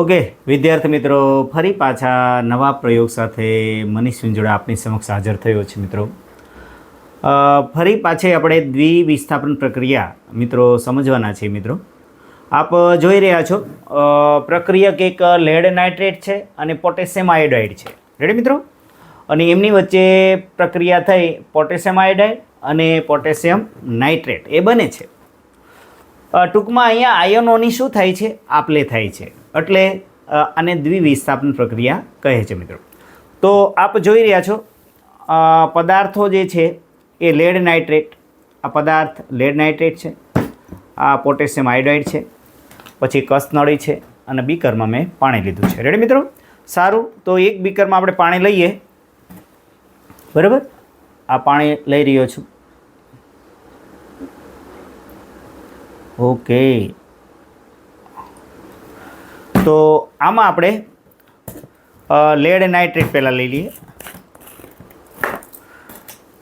Okay, વિદ્યાર્થી મિત્રો, ફરી પાછા નવા પ્રયોગ સાથે મનીષ વિંજોડા આપની સમક્ષ હાજર થયો છે મિત્રો. ફરી પાછે આપણે દ્વિવિસ્થાપન પ્રક્રિયા મિત્રો સમજવાના છે મિત્રો. આપ જોઈ રહ્યા છો પ્રક્રિયક એક લેડ નાઇટ્રેટ છે અને પોટેશિયમ આયોડાઇડ છે. રેડી મિત્રો? અને એમની વચ્ચે પ્રક્રિયા થઈ પોટેશિયમ આયોડાઇડ અને પોટેશિયમ નાઇટ્રેટ. એ બને છે. ટૂંકમાં અહીંયા આયનોની શું થાય છે? આપલે થાય છે. એટલે આને દ્વિવિસ્થાપન પ્રક્રિયા કહે છે મિત્રો. તો આપ જોઈ રહ્યા છો પદાર્થો જે છે એ લેડ નાઇટ્રેટ આ પદાર્થ લેડ નાઇટ્રેટ છે. આ પોટેશિયમ આયોડાઇડ છે. પછી કસનળી છે અને બીકરમાં મેં પાણી લીધું છે. રેડી મિત્રો? સારું, તો એક બીકરમાં આપણે પાણી લઈએ. બરાબર? આ પાણી લઈ રહ્યો છું. ઓકે. તો આમાં આપણે લેડ નાઇટ્રેટ પહેલાં લઈ લઈએ.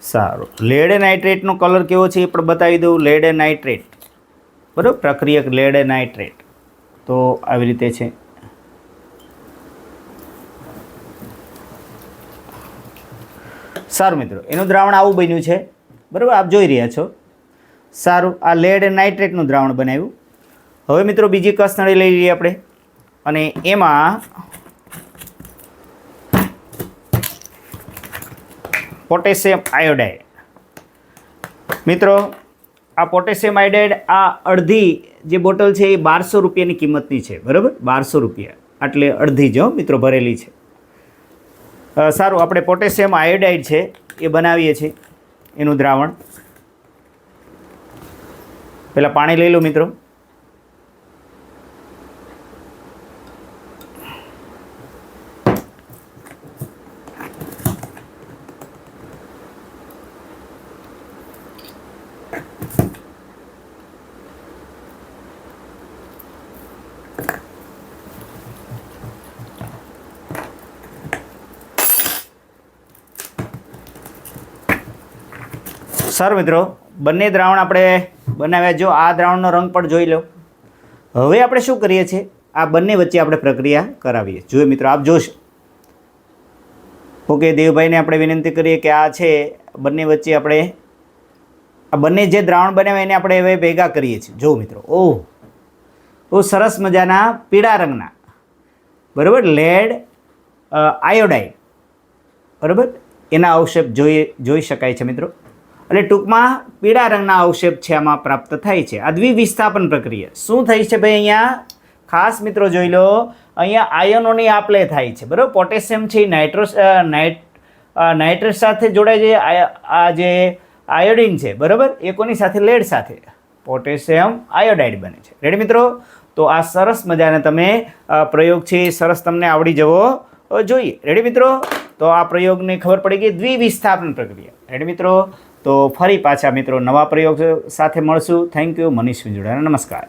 સારું. લેડ નાઇટ્રેટનો કલર કેવો છે એ પણ બતાવી દઉં. લેડ નાઇટ્રેટ બરાબર? પ્રક્રિયક લેડ નાઇટ્રેટ તો આવી રીતે છે. સારું મિત્રો, એનું દ્રાવણ આવું બન્યું છે. બરાબર? આપ જોઈ રહ્યા છો. સારું, આ લેડ નાઇટ્રેટનું દ્રાવણ બનાવ્યું. હવે મિત્રો બીજી કસનળી લઈ લઈએ આપણે. અને એમાં પોટેશિયમ આયોડાઇડ. મિત્રો, આ પોટેશિયમ આયોડાઇડ આ અડધી જે બોટલ છે એ બારસો રૂપિયાની કિંમતની છે, બરાબર? બારસો રૂપિયા. એટલે અડધી જો મિત્રો, ભરેલી છે. સારું, આપણે પોટેશિયમ આયોડાઇડ છે એ બનાવીએ છીએ, એનું દ્રાવણ. પહેલાં પાણી લઈ લો મિત્રો. સર મિત્રો બંને દ્રાવણ આપણે બનાવ્યા. જો આ દ્રાવણનો રંગ પણ જોઈ લો. હવે આપણે શું કરીએ છીએ? આ બંને વચ્ચે આપણે પ્રક્રિયા કરાવીએ. જોઈએ મિત્રો, આપ જોશો. ઓકે, દેવભાઈને આપણે વિનંતી કરીએ કે આ છે, બંને વચ્ચે આપણે આ બંને જે દ્રાવણ બનાવ્યા એને આપણે હવે ભેગા કરીએ છીએ. જો મિત્રો ઓહ બહુ સરસ મજાના પીળા રંગના. બરાબર? લેડ આયોડાઇડ બરાબર? એના અવશેપ જોઈ જોઈ શકાય છે મિત્રો. એટલે ટૂંકમાં પીળા રંગના અવશેપ છે આમાં પ્રાપ્ત થાય છે. આ દ્વિવિસ્થાપન પ્રક્રિયા. શું થઈ છે ભાઈ અહીંયા? ખાસ મિત્રો જોઈ લો. અહીંયા આયનોની આપલે થાય છે. બરાબર? પોટેશિયમ છે, નાઇટ્રોસ નાઇટ નાઇટ્રેટ સાથે જોડાય છે આ જે આયોડિન છે. બરાબર? એ કોની સાથે લેડ સાથે. પોટેશિયમ આયોડાઇડ બને છે. રેડી મિત્રો? તો આ સરસ મજાના તમે પ્રયોગ છે. સરસ તમને આવડી જવો જોઈએ. રેડી મિત્રો? તો આ પ્રયોગની ખબર પડી ગઈ દ્વિવિસ્થાપન પ્રક્રિયા. રેડી મિત્રો? તો ફરી પાછા મિત્રો નવા પ્રયોગ સાથે મળશું. થેન્ક યુ મનીષ વિંજોડા નમસ્કાર.